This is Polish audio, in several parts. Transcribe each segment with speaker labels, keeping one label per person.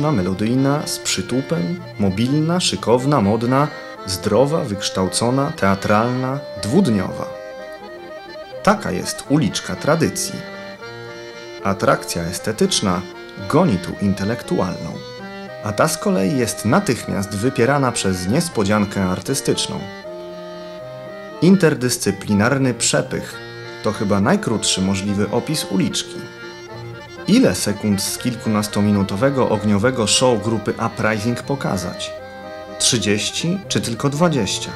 Speaker 1: Melodyjna, z przytupem, mobilna, szykowna, modna, zdrowa, wykształcona, teatralna, dwudniowa. Taka jest uliczka tradycji. Atrakcja estetyczna goni tu intelektualną, a ta z kolei jest natychmiast wypierana przez niespodziankę artystyczną. Interdyscyplinarny przepych to chyba najkrótszy możliwy opis uliczki. Ile sekund z kilkunastominutowego ogniowego show grupy Uprising pokazać? 30 czy tylko 20?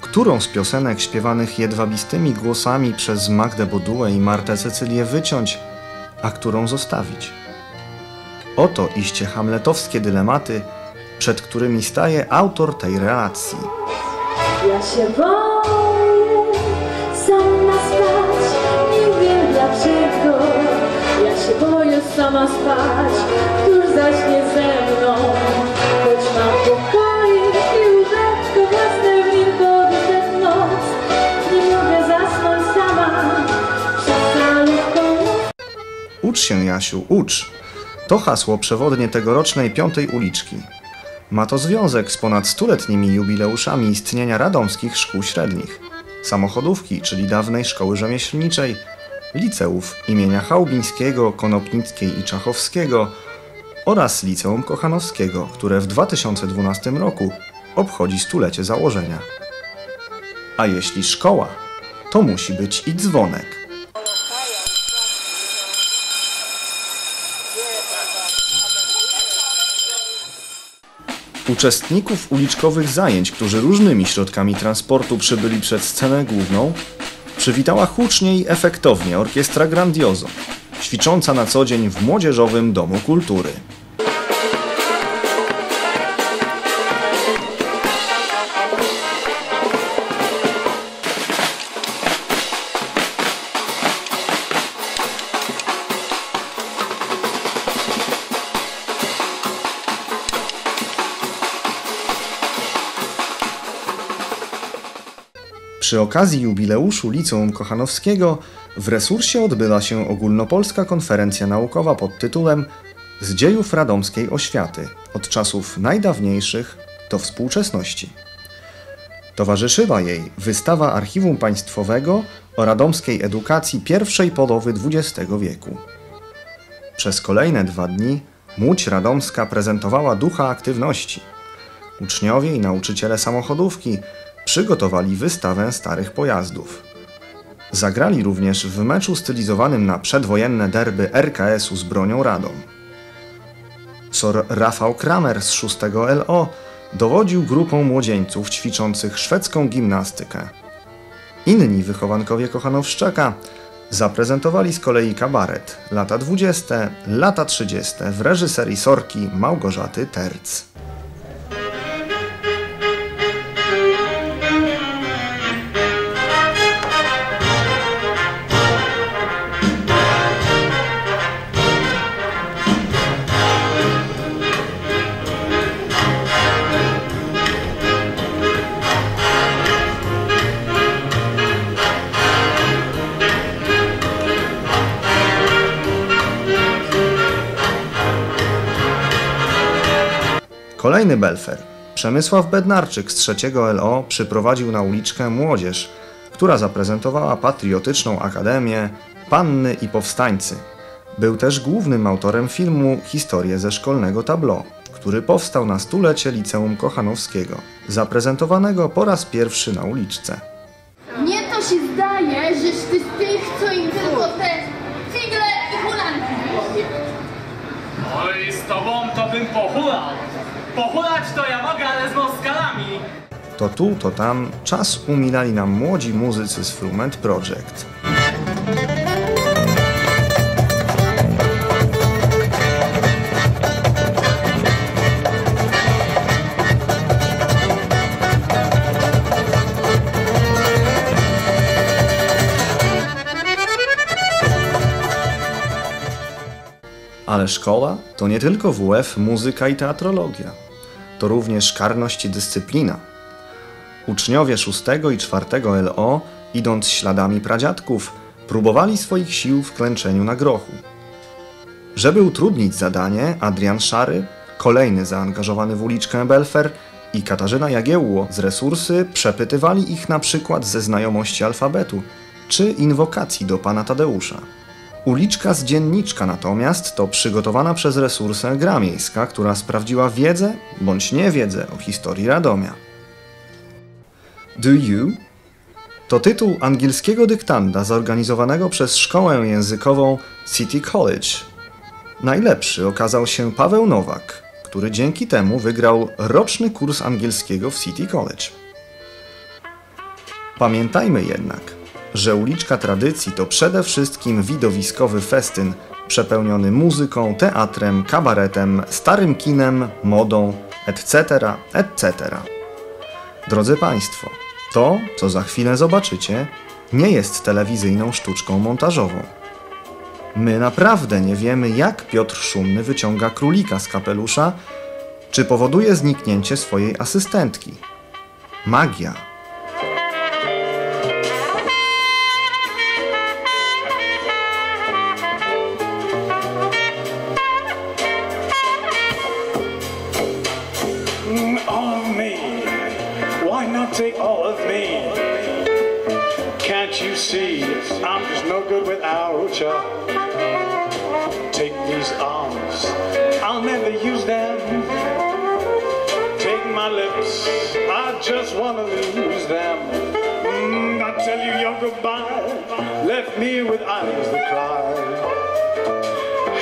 Speaker 1: Którą z piosenek śpiewanych jedwabistymi głosami przez Magdę Bodułę i Martę Cecylię wyciąć, a którą zostawić? Oto iście hamletowskie dylematy, przed którymi staje autor tej relacji.
Speaker 2: Ja się boję sama spać, któż zaśnie ze mną. Choć mam pokoik i łóżeczko własne w nim pobytę noc. Nie mogę zasnąć sama, przez salówką
Speaker 1: Ucz się, Jasiu, ucz. To hasło przewodnie tegorocznej piątej uliczki. Ma to związek z ponad stuletnimi jubileuszami istnienia radomskich szkół średnich, samochodówki, czyli dawnej szkoły rzemieślniczej, liceów imienia Chałbińskiego, Konopnickiej i Czachowskiego oraz Liceum Kochanowskiego, które w 2012 roku obchodzi stulecie założenia. A jeśli szkoła, to musi być i dzwonek. Uczestników uliczkowych zajęć, którzy różnymi środkami transportu przybyli przed scenę główną, przywitała hucznie i efektownie orkiestra Grandioso, ćwicząca na co dzień w Młodzieżowym Domu Kultury. Przy okazji jubileuszu Liceum Kochanowskiego w resursie odbyła się ogólnopolska konferencja naukowa pod tytułem Z dziejów radomskiej oświaty od czasów najdawniejszych do współczesności. Towarzyszyła jej wystawa Archiwum Państwowego o radomskiej edukacji pierwszej połowy XX wieku. Przez kolejne dwa dni Łódź Radomska prezentowała ducha aktywności. Uczniowie i nauczyciele samochodówki przygotowali wystawę starych pojazdów. Zagrali również w meczu stylizowanym na przedwojenne derby RKS-u z bronią Radom. Sor Rafał Kramer z 6 LO dowodził grupą młodzieńców ćwiczących szwedzką gimnastykę. Inni wychowankowie Kochanowszczaka zaprezentowali z kolei kabaret lata 20, lata 30 w reżyserii Sorki Małgorzaty Terc. Kolejny belfer. Przemysław Bednarczyk z trzeciego LO przyprowadził na uliczkę młodzież, która zaprezentowała patriotyczną akademię Panny i Powstańcy. Był też głównym autorem filmu Historie ze szkolnego tableau, który powstał na stulecie Liceum Kochanowskiego, zaprezentowanego po raz pierwszy na uliczce.
Speaker 3: Mnie to się zdaje, żeś ty z tych, co im tylko te figle i hulanki.
Speaker 4: Oj, z tobą to bym pohulał. Pohulać to ja mogę, ale z moskalami.
Speaker 1: To tu, to tam czas umilali nam młodzi muzycy z Flument Project. Ale szkoła to nie tylko WF, muzyka i teatrologia. To również karność i dyscyplina. Uczniowie 6 i 4 LO idąc śladami pradziadków, próbowali swoich sił w klęczeniu na grochu. Żeby utrudnić zadanie, Adrian Szary, kolejny zaangażowany w uliczkę Belfer i Katarzyna Jagiełło z resursy przepytywali ich na przykład ze znajomości alfabetu czy inwokacji do pana Tadeusza. Uliczka z dzienniczka natomiast to przygotowana przez resursę gra miejska, która sprawdziła wiedzę bądź niewiedzę o historii Radomia. Do You to tytuł angielskiego dyktanda zorganizowanego przez szkołę językową City College. Najlepszy okazał się Paweł Nowak, który dzięki temu wygrał roczny kurs angielskiego w City College. Pamiętajmy jednak, że uliczka tradycji to przede wszystkim widowiskowy festyn przepełniony muzyką, teatrem, kabaretem, starym kinem, modą, etc., etc. Drodzy Państwo, to, co za chwilę zobaczycie, nie jest telewizyjną sztuczką montażową. My naprawdę nie wiemy, jak Piotr Szumny wyciąga królika z kapelusza, czy powoduje zniknięcie swojej asystentki. Magia.
Speaker 5: Me? Can't you see I'm just no good without you? Take these arms, I'll never use them. Take my lips, I just wanna lose them. Mm, I tell you your goodbye, left me with eyes that cry.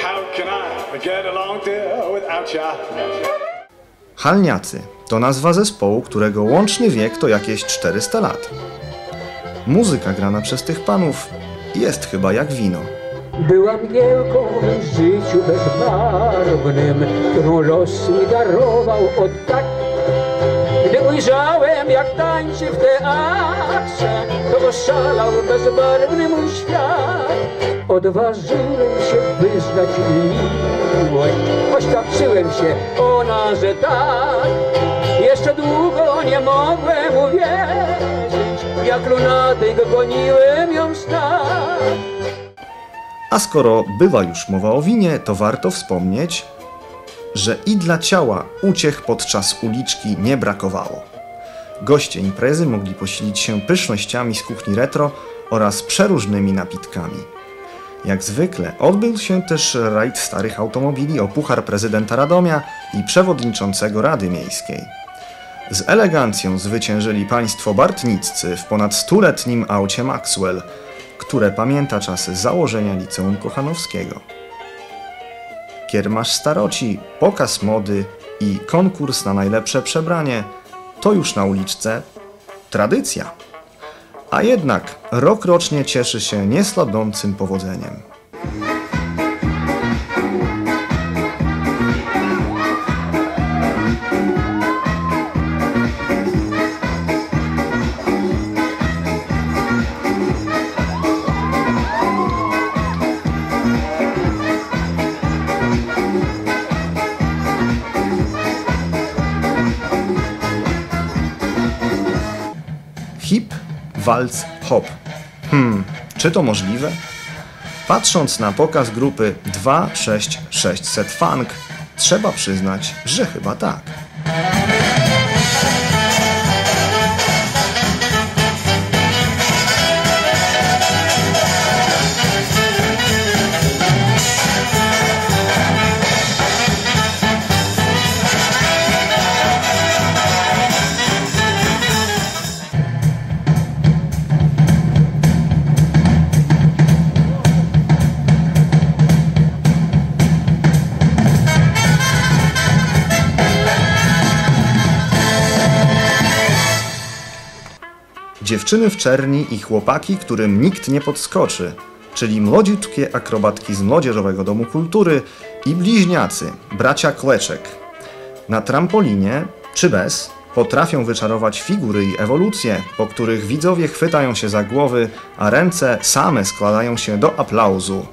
Speaker 5: How can I get along there without you?
Speaker 1: Halniacy to nazwa zespołu, którego łączny wiek to jakieś 400 lat. Muzyka grana przez tych panów jest chyba jak wino.
Speaker 6: Byłam giełką w życiu bezbarwnym, którą los mi darował od tak. Ujrzałem, jak tańczy w teatrze, to oszalał bezbarwny mój świat. Odważyłem się wyznać miłość, oświadczyłem się ona, że tak. Jeszcze długo nie mogłem uwierzyć, jak lunatyk goniłem ją stać.
Speaker 1: A skoro bywa już mowa o winie, to warto wspomnieć, że i dla ciała uciech podczas uliczki nie brakowało. Goście imprezy mogli posilić się pysznościami z kuchni retro oraz przeróżnymi napitkami. Jak zwykle odbył się też rajd starych automobili o puchar prezydenta Radomia i przewodniczącego Rady Miejskiej. Z elegancją zwyciężyli państwo Bartniccy w ponad stuletnim aucie Maxwell, które pamięta czasy założenia Liceum Kochanowskiego. Kiermasz staroci, pokaz mody i konkurs na najlepsze przebranie to już na uliczce tradycja. A jednak rok rocznie cieszy się niesladzącym powodzeniem. Walc, hop. Hmm, czy to możliwe? Patrząc na pokaz grupy 26600 Funk, trzeba przyznać, że chyba tak. Dziewczyny w czerni i chłopaki, którym nikt nie podskoczy, czyli młodziutkie akrobatki z Młodzieżowego Domu Kultury i bliźniacy, bracia Kleczek. Na trampolinie, czy bez, potrafią wyczarować figury i ewolucje, po których widzowie chwytają się za głowy, a ręce same składają się do aplauzu.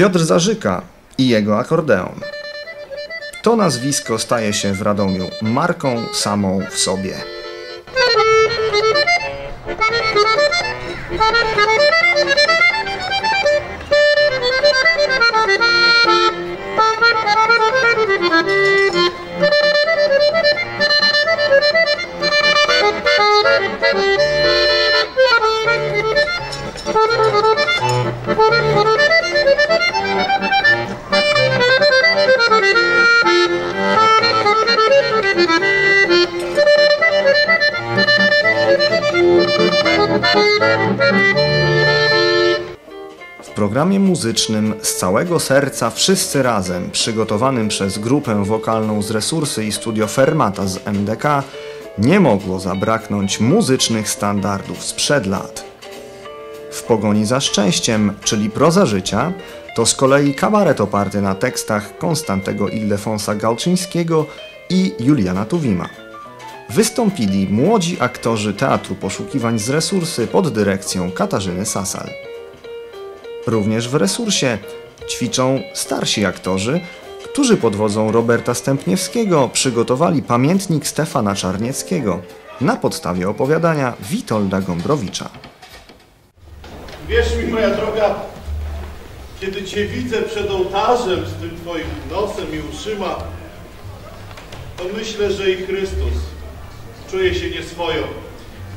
Speaker 1: Piotr Zarzyka i jego akordeon. To nazwisko staje się w Radomiu marką samą w sobie. Programie muzycznym z całego serca wszyscy razem, przygotowanym przez grupę wokalną z Resursy i studio Fermata z MDK, nie mogło zabraknąć muzycznych standardów sprzed lat. W pogoni za szczęściem, czyli proza życia, to z kolei kabaret oparty na tekstach Konstantego Ildefonsa Gałczyńskiego i Juliana Tuwima. Wystąpili młodzi aktorzy Teatru Poszukiwań z Resursy pod dyrekcją Katarzyny Sasal. Również w resursie ćwiczą starsi aktorzy, którzy pod wodzą Roberta Stępniewskiego przygotowali pamiętnik Stefana Czarnieckiego na podstawie opowiadania Witolda Gombrowicza.
Speaker 7: Wierz mi, moja droga, kiedy Cię widzę przed ołtarzem z tym Twoim nosem i uszyma, to myślę, że i Chrystus czuje się nieswojo.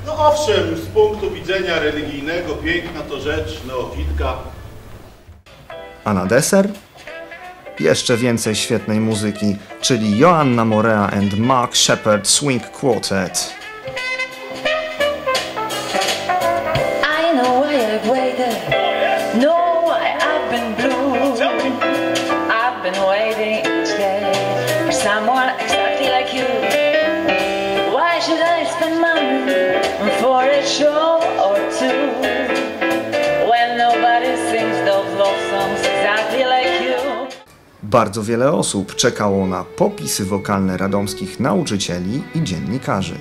Speaker 7: No owszem, z punktu widzenia religijnego piękna to rzecz neofitka,
Speaker 1: A na deser? Jeszcze więcej świetnej muzyki, czyli Joanna Morea and Mark Shepard Swing Quartet.
Speaker 8: I
Speaker 1: Bardzo wiele osób czekało na popisy wokalne radomskich nauczycieli i dziennikarzy.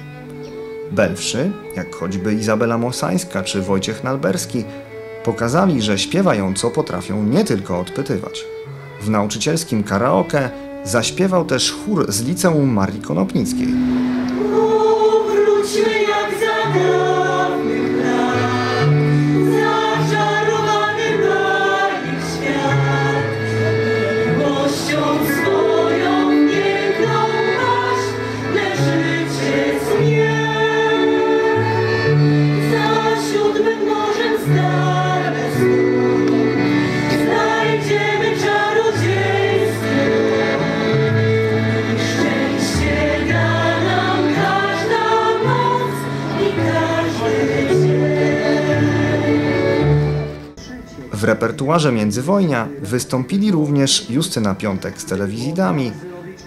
Speaker 1: Belwszy, jak choćby Izabela Mosańska czy Wojciech Nalberski, pokazali, że śpiewająco potrafią nie tylko odpytywać. W nauczycielskim karaoke zaśpiewał też chór z liceum Marii Konopnickiej. W repertuarze międzywojnia wystąpili również Justyna Piątek z telewizji Dami,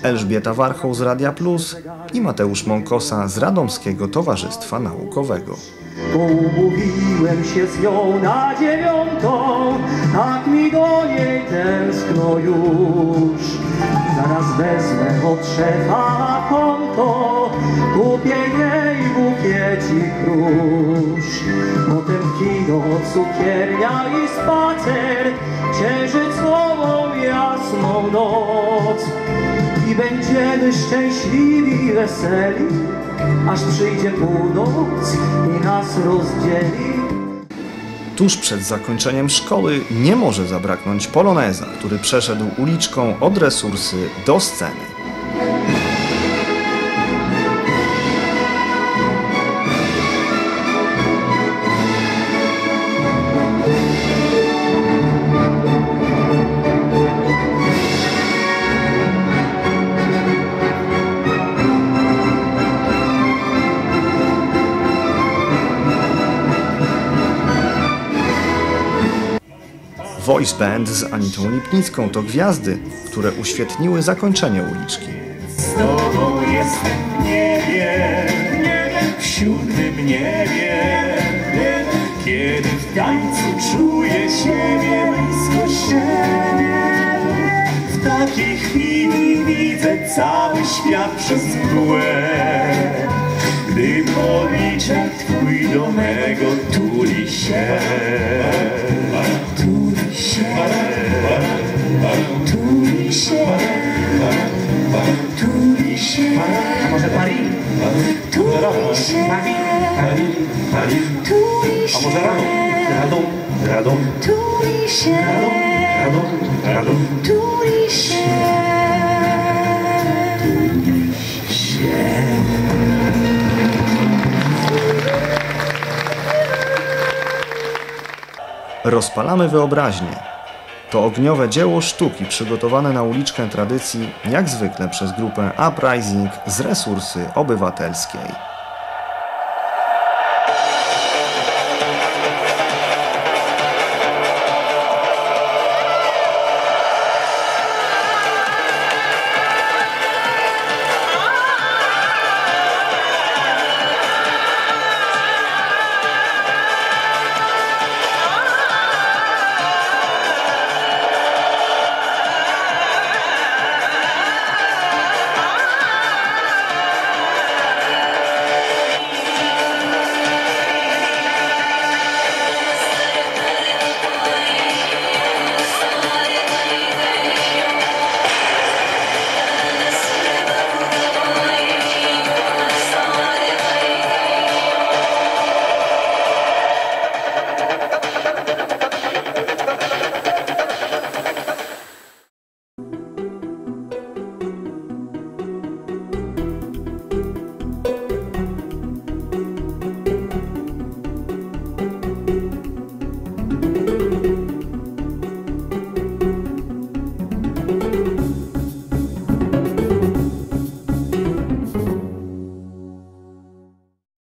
Speaker 1: Elżbieta Warchoł z Radia Plus i Mateusz Mąkosa z Radomskiego Towarzystwa Naukowego.
Speaker 9: Umówiłem się z nią na dziewiątą, tak mi do niej tęskno już. Zaraz wezmę od szefa konto, kupię jej bukiecik róż. Potem kino, cukiernia i spacer, księżycową jasną noc. I będziemy szczęśliwi weseli, aż przyjdzie północ i nas rozdzieli.
Speaker 1: Tuż przed zakończeniem szkoły nie może zabraknąć poloneza, który przeszedł uliczką od resursy do sceny. Voice Band z Anitą Lipnicką to gwiazdy, które uświetniły zakończenie uliczki.
Speaker 10: Z tobą jestem w niebie, w siódmym niebie, kiedy w tańcu czuję siebie blisko siebie. W takiej chwili widzę cały świat przez mgłę. Gdy policzek twój do mego tuli się, tuli się.
Speaker 11: się, tuli się, tuli się.
Speaker 2: A może Paris?
Speaker 11: Tuli się,
Speaker 2: Paris, Paris.
Speaker 11: tuli
Speaker 2: A może
Speaker 11: się,
Speaker 2: Radom? Radom, Radom,
Speaker 11: tuli się,
Speaker 2: Radom,
Speaker 1: Rozpalamy wyobraźnię. To ogniowe dzieło sztuki przygotowane na uliczkę tradycji, jak zwykle przez grupę Uprising z resursy obywatelskiej.